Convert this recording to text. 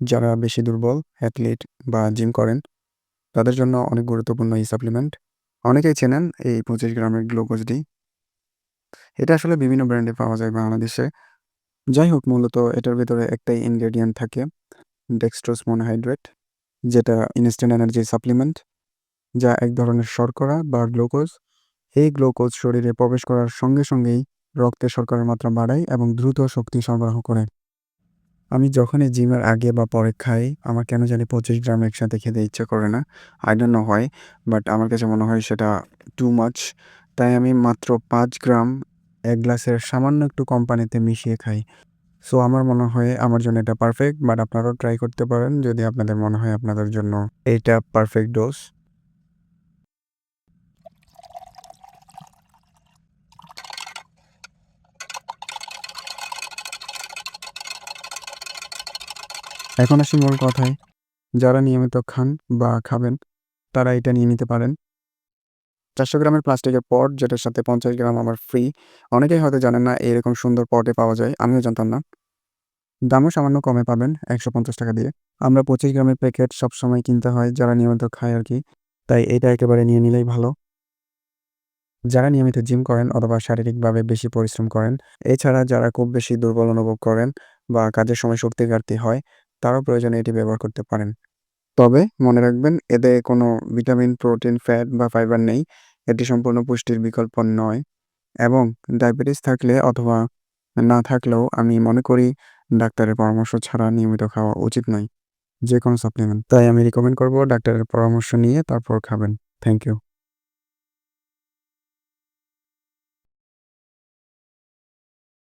যারা বেশি দুর্বল অ্যাথলিট বা জিম করেন, তাদের জন্য অনেক গুরুত্বপূর্ণ এই সাপ্লিমেন্ট অনেকেই চেনেন এই পঁচিশ গ্রামের গ্লুকোজ ডি এটা আসলে বিভিন্ন ব্র্যান্ডে পাওয়া যায় বাংলাদেশে। যাই হোক, মূলত এটার ভেতরে একটাই ইনগ্রেডিয়েন্ট থাকে ডেক্সট্রোস মনোহাইড্রেট যেটা ইনস্ট্যান্ট এনার্জি সাপ্লিমেন্ট যা এক ধরনের শর্করা বা গ্লুকোজ এই গ্লুকোজ শরীরে প্রবেশ করার সঙ্গে সঙ্গেই রক্তে শর্করার মাত্রা বাড়ায় এবং দ্রুত শক্তি সরবরাহ করে। আমি যখনই জিমের আগে বা পরে খাই, আমার কেন জানি পঁচিশ গ্রাম একসাথে খেতে ইচ্ছে করে না। আই ডোন্ট নো হয় বাট আমার কাছে মনে হয় সেটা টু মাচ তাই আমি মাত্র পাঁচ গ্রাম এক গ্লাসের সামান্য একটু কম পানিতে মিশিয়ে খাই। সো আমার মনে হয় আমার জন্য এটা পারফেক্ট বাট আপনারাও ট্রাই করতে পারেন যদি আপনাদের মনে হয় আপনাদের জন্য এটা পারফেক্ট ডোজ এখন আসি মূল কথায়। যারা নিয়মিত খান বা খাবেন, তারা এটা নিয়ে নিতে পারেন। চারশো গ্রামের প্লাস্টিকের পট, যেটার সাথে পঞ্চাশ গ্রাম আমার ফ্রি অনেকেই হয়তো জানেন না এরকম সুন্দর পটে পাওয়া যায়, আমিও জানতাম না। দামও সামান্য কমে পাবেন, একশো পঞ্চাশ টাকা দিয়ে। আমরা পঁচিশ গ্রামের প্যাকেট সবসময় কিনতে হয়, যারা নিয়মিত খায় আর কি, তাই এটা একেবারে নিয়ে নিলেই ভালো। যারা নিয়মিত জিম করেন অথবা শারীরিকভাবে বেশি পরিশ্রম করেন, এছাড়া যারা খুব বেশি দুর্বল অনুভব করেন বা কাজের সময় শক্তি ঘাটতি হয় তারাও প্রয়োজনে এটি ব্যবহার করতে পারেন। তবে মনে রাখবেন, এতে কোনো ভিটামিন, প্রোটিন, ফ্যাট বা ফাইবার নেই। এটি সম্পূর্ণ পুষ্টির বিকল্প নয়। এবং ডায়াবেটিস থাকলে অথবা না থাকলেও আমি মনে করি, ডাক্তারের পরামর্শ ছাড়া নিয়মিত খাওয়া উচিত নয়। যে কোনো সাপ্লিমেন্ট তাই আমি রিকমেন্ড করব, ডাক্তারের পরামর্শ নিয়ে তারপর খাবেন। Thank you